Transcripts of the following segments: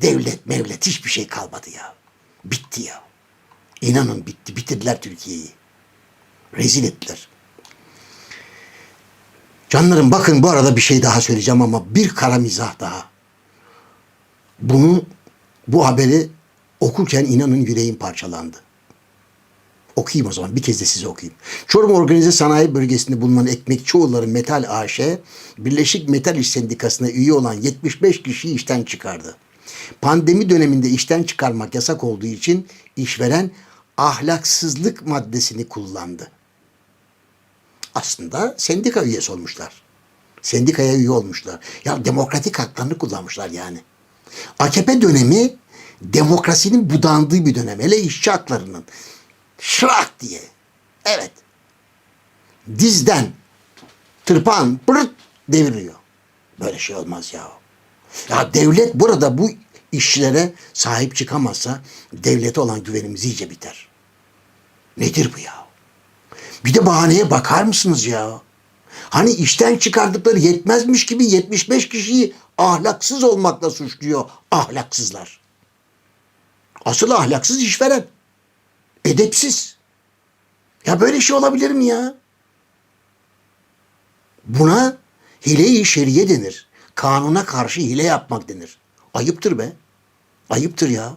Devlet mevlet hiçbir şey kalmadı ya. Bitti ya. İnanın bitti. Bitirdiler Türkiye'yi. Rezil ettiler. Canlarım bakın bu arada bir şey daha söyleyeceğim ama bir kara mizah daha. Bunu bu haberi okurken inanın yüreğim parçalandı. Okuyayım o zaman bir kez de size okuyayım. Çorum Organize Sanayi Bölgesi'nde bulunan Ekmekçioğulları Metal AŞ, Birleşik Metal İş Sendikası'na üye olan 75 kişiyi işten çıkardı. Pandemi döneminde işten çıkarmak yasak olduğu için işveren ahlaksızlık maddesini kullandı. Aslında sendika üyesi olmuşlar. Sendikaya üye olmuşlar. Ya demokratik haklarını kullanmışlar yani. AKP dönemi demokrasinin budandığı bir dönem. Hele işçi haklarının. Şırak diye. Evet. Dizden tırpan pırt deviriyor. Böyle şey olmaz ya. Ya devlet burada bu işçilere sahip çıkamazsa devlete olan güvenimiz iyice biter. Nedir bu ya? Bir de bahaneye bakar mısınız ya? Hani işten çıkardıkları yetmezmiş gibi 75 kişiyi ahlaksız olmakla suçluyor ahlaksızlar. Asıl ahlaksız işveren. Edepsiz. Ya böyle şey olabilir mi ya? Buna hile-i şeriye denir. Kanuna karşı hile yapmak denir. Ayıptır be. Ayıptır ya.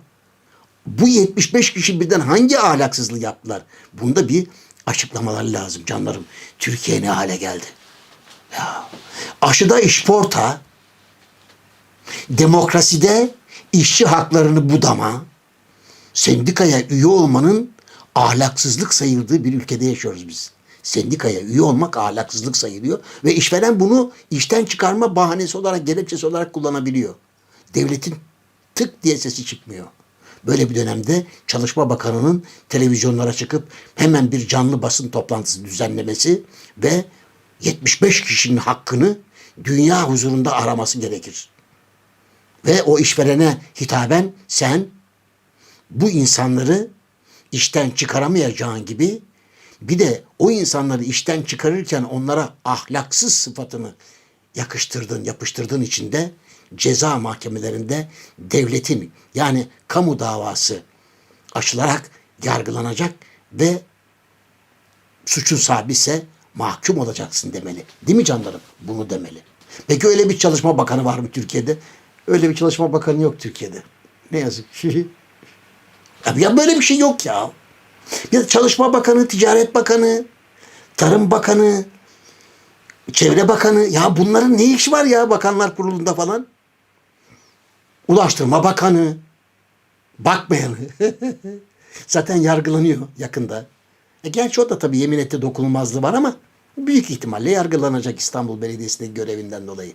Bu 75 kişi birden hangi ahlaksızlığı yaptılar? Bunda bir açıklamalar lazım canlarım. Türkiye ne hale geldi? Ya. Aşıda işporta, demokraside işçi haklarını budama, sendikaya üye olmanın ahlaksızlık sayıldığı bir ülkede yaşıyoruz biz. Sendikaya üye olmak ahlaksızlık sayılıyor ve işveren bunu işten çıkarma bahanesi olarak, gerekçesi olarak kullanabiliyor. Devletin tık diye sesi çıkmıyor. Böyle bir dönemde Çalışma Bakanı'nın televizyonlara çıkıp hemen bir canlı basın toplantısı düzenlemesi ve 75 kişinin hakkını dünya huzurunda araması gerekir. Ve o işverene hitaben sen bu insanları işten çıkaramayacağın gibi bir de o insanları işten çıkarırken onlara ahlaksız sıfatını yakıştırdığın, yapıştırdığın için de ceza mahkemelerinde devletin yani kamu davası açılarak yargılanacak ve suçun sahibi ise mahkum olacaksın demeli. Değil mi canlarım? Bunu demeli. Peki öyle bir çalışma bakanı var mı Türkiye'de? Öyle bir çalışma bakanı yok Türkiye'de. Ne yazık ki. Ya, böyle bir şey yok ya. Ya Çalışma Bakanı, Ticaret Bakanı, Tarım Bakanı, Çevre Bakanı. Ya bunların ne işi var ya Bakanlar Kurulu'nda falan? Ulaştırma Bakanı. Bakmayanı. Zaten yargılanıyor yakında. E gerçi o da tabii yemin etti dokunulmazlığı var ama büyük ihtimalle yargılanacak İstanbul Belediyesi'ndeki görevinden dolayı.